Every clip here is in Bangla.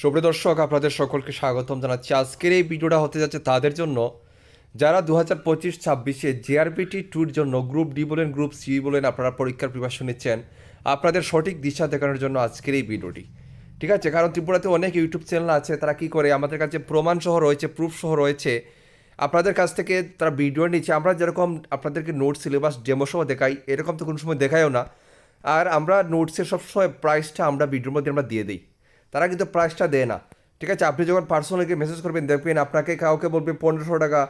সুপ্রিয় দর্শক, আপনাদের সকলকে স্বাগতম জানাচ্ছি। আজকের এই ভিডিওটা হতে যাচ্ছে তাদের জন্য। যারা দু হাজার পঁচিশ ছাব্বিশে জেআরপিটি ট্যুর জন্য গ্রুপ ডি বলেন গ্রুপ সি বলেন, আপনারা পরীক্ষার প্রিপারেশন নিচ্ছেন, আপনাদের সঠিক দিশা দেখানোর জন্য আজকের এই ভিডিওটি। ঠিক আছে? কারণ ত্রিপুরাতে অনেক ইউটিউব চ্যানেল আছে, তারা কি করে? আমাদের কাছে প্রমাণ সহ রয়েছে প্রুফ সহ রয়েছে। আপনাদের কাছ থেকে তারা ভিডিও নিচ্ছে আমরা যেরকম আপনাদেরকে নোট সিলেবাস ডেমো সহ দেখাই, এরকম তো কোনো সময় দেখাইও না। আর আমরা নোটসের সবসময় প্রাইসটা আমরা ভিডিওর মধ্যে আমরা দিয়ে দিই। তারা কিন্তু প্রাইসটা দেয় না। ঠিক আছে? আপনি যখন পার্সোনালকে মেসেজ করবেন, দেখবেন আপনাকে কাউকে বলবে পনেরোশো টাকা,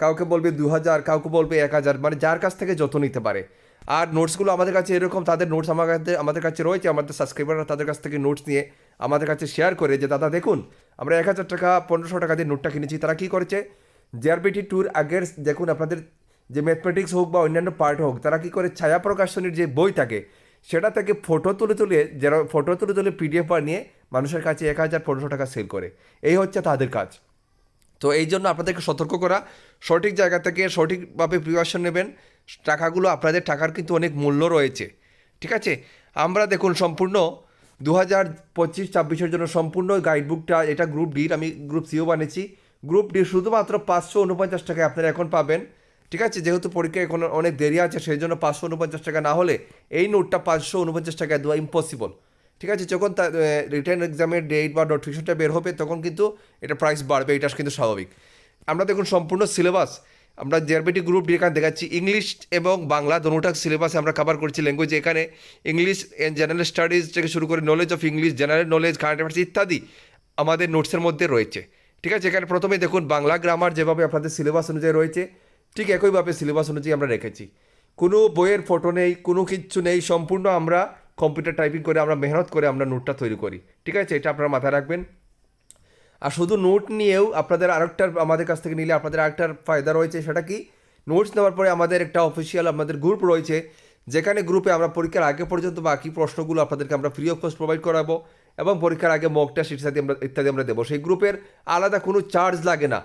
কাউকে বলবে দু হাজার কাউকে বলবে এক হাজার মানে যার কাছ থেকে যত নিতে পারে। আর নোটসগুলো আমাদের কাছে এরকম, তাদের নোটস আমার কাছে, আমাদের কাছে রয়েছে, আমাদের সাবস্ক্রাইবাররা তাদের কাছ থেকে নোটস নিয়ে আমাদের কাছে শেয়ার করে যে, দাদা, দেখুন, আমরা এক হাজার টাকা, পনেরোশো টাকা দিয়ে নোটটা কিনেছি। তারা কী করেছে? জেআরবিটি ট্যুর আগের, দেখুন, আপনাদের যে ম্যাথমেটিক্স হোক বা অন্যান্য পার্ট হোক, তারা কী করে? ছায়া প্রকাশনীর যে বই থাকে, সেটা থেকে ফটো তুলে তুলে, যারা ফটো তুলে তুলে পিডিএফ বানিয়ে মানুষের কাছে এক হাজার পনেরোশো টাকা সেল করে। এই হচ্ছে তাদের কাজ। তো এই জন্য আপনাদেরকে সতর্ক করা, সঠিক জায়গা থেকে সঠিকভাবে প্রিপারেশন নেবেন। টাকাগুলো আপনাদের টাকার কিন্তু অনেক মূল্য রয়েছে। ঠিক আছে? আমরা দেখুন সম্পূর্ণ দু হাজার পঁচিশ ছাব্বিশের জন্য সম্পূর্ণ গাইডবুকটা এটা গ্রুপ ডির আমি গ্রুপ সিও বানিয়েছি। গ্রুপ ডি শুধুমাত্র পাঁচশো উনপঞ্চাশ টাকায় আপনারা এখন পাবেন। ঠিক আছে? যেহেতু পরীক্ষা এখন অনেক দেরি আছে, সেই জন্য পাঁচশো উনপঞ্চাশ টাকা না হলে এই নোটটা পাঁচশো উনপঞ্চাশ টাকায় দেওয়া ইম্পসিবল ঠিক আছে, যখন তার রিটার্ন এক্সামের ডেট বা নোটিফিকেশনটা বের হবে, তখন কিন্তু এটা প্রাইস বাড়বে, এটা কিন্তু স্বাভাবিক। আমরা দেখুন সম্পূর্ণ সিলেবাস আমরা জেআরবিটি গ্রুপ ডি এখানে দেখাচ্ছি ইংলিশ এবং বাংলা দোনোটা সিলেবাসে আমরা কভার করছি ল্যাঙ্গুয়েজ এখানে। ইংলিশ অ্যান্ড জেনারেল স্টাডিজ থেকে শুরু করে knowledge of English general knowledge current affairs ইত্যাদি আমাদের নোটসের মধ্যে রয়েছে। ঠিক আছে, এখানে প্রথমে দেখুন বাংলা গ্রামার যেভাবে আপনাদের সিলেবাস অনুযায়ী রয়েছে, ঠিক একইভাবে সিলেবাস অনুযায়ী আমরা রেখেছি। কোনো বইয়ের ফটো নেই, কোনো কিচ্ছু নেই, সম্পূর্ণ আমরা কম্পিউটার টাইপিং করে আমরা মেহনত করে আমরা নোটটা তৈরি করি। ঠিক আছে? এটা আপনারা মাথায় রাখবেন। আর শুধু নোট নিয়েও আপনাদের আরেকটার আমাদের কাছ থেকে নিলে আপনাদের আরেকটার ফায়দা রয়েছে সেটা কি? নোটস নেওয়ার পরে আমাদের একটা অফিসিয়াল আমাদের গ্রুপ রয়েছে, যেখানে গ্রুপে আমরা পরীক্ষার আগে পর্যন্ত বাকি প্রশ্নগুলো আপনাদেরকে আমরা ফ্রি অফ কস্ট প্রোভাইড করাবো এবং পরীক্ষার আগে মক টেস্ট ইত্যাদি আমরা ইত্যাদি আমরা দেবো। সেই গ্রুপের আলাদা কোনো চার্জ লাগে না।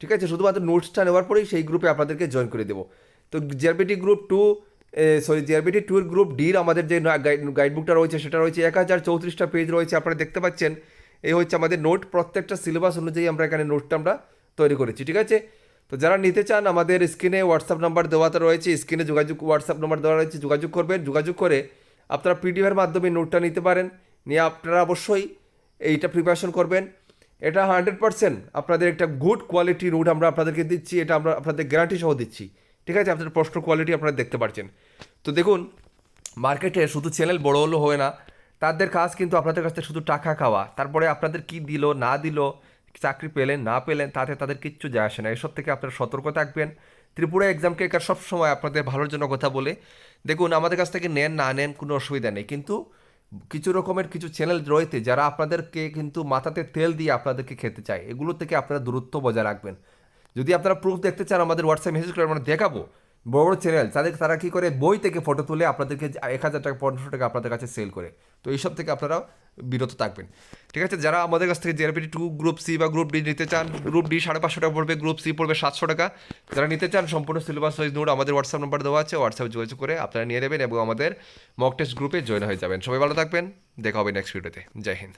ঠিক আছে? শুধুমাত্র নোটসটা নেওয়ার পরেই সেই গ্রুপে আপনাদেরকে জয়েন করে দেবো। তো GRBT group two sorry GRBT টুর গ্রুপ ডির আমাদের যে গাইডবুকটা রয়েছে, সেটা রয়েছে এক হাজার চৌত্রিশটা পেজ রয়েছে, আপনারা দেখতে পাচ্ছেন। এই হচ্ছে আমাদের নোট প্রত্যেকটা সিলেবাস অনুযায়ী আমরা এখানে নোটটা আমরা তৈরি করেছি, ঠিক আছে? তো যারা নিতে চান, আমাদের স্ক্রিনে হোয়াটসঅ্যাপ নাম্বার দেওয়াতে রয়েছে স্ক্রিনে যোগাযোগ হোয়াটসঅ্যাপ নাম্বার দেওয়া রয়েছে, যোগাযোগ করবেন, যোগাযোগ করে আপনারা পিডিএফের মাধ্যমে নোটটা নিতে পারেন, নিয়ে আপনারা অবশ্যই এইটা প্রিপারেশন করবেন। এটা হান্ড্রেড পার্সেন্ট আপনাদের একটা গুড কোয়ালিটি নোট আমরা আপনাদেরকে দিচ্ছি, এটা আমরা আপনাদের গ্যারান্টি সহ দিচ্ছি। ঠিক আছে? আপনাদের প্রশ্ন কোয়ালিটি আপনারা দেখতে পাচ্ছেন তো দেখুন মার্কেটে শুধু চ্যানেল বড় হলো হয় না, তাদের কাজ কিন্তু আপনাদের কাছ থেকে শুধু টাকা খাওয়া। তারপরে আপনাদের কি দিল, না দিল, চাকরি পেলেন, না পেলেন, তাতে তাদের কিচ্ছু যায় আসে না। এসব থেকে আপনারা সতর্ক থাকবেন। ত্রিপুরা এক্সাম কেকার সবসময় আপনাদের ভালোর জন্য কথা বলে। দেখুন, আমাদের কাছ থেকে নেন, না নেন কোনো অসুবিধা নেই। কিন্তু কিছু রকমের কিছু চ্যানেল রয়েছে যারা আপনাদেরকে কিন্তু মাথাতে তেল দিয়ে আপনাদেরকে খেতে চায়। এগুলো থেকে আপনারা দূরত্ব বজায় রাখবেন। যদি আপনারা প্রুফ দেখতে চান আমাদের হোয়াটসঅ্যাপ মেসেজ করে আমরা দেখাবো। বড় বড় চ্যানেল তাদের তারা কী করে বই থেকে ফটো তুলে আপনাদেরকে এক হাজার টাকা, পনেরোশো টাকা আপনাদের কাছে সেল করে। তো এইসব থেকে আপনারা বিরত থাকবেন। ঠিক আছে, যারা আমাদের কাছ থেকে জেআরপিটি টু গ্রুপ সি বা গ্রুপ ডি নিতে চান গ্রুপ ডি সাড়ে পাঁচশো টাকা পড়বে গ্রুপ সি পড়বে সাতশো টাকা। যারা নিতে চান, সম্পূর্ণ সিলেবাস ওয়াইজ নোট আমাদের হোয়াটসঅ্যাপ নাম্বার দেওয়া আছে হোয়াটসঅ্যাপ যোগাযোগ করে আপনারা নিয়ে নেবেন এবং আমাদের মক টেস্ট গ্রুপে জয়েন হয়ে যাবেন। সবাই ভালো থাকবেন, দেখা হবে নেক্সট ভিডিওতে জয় হিন্দ।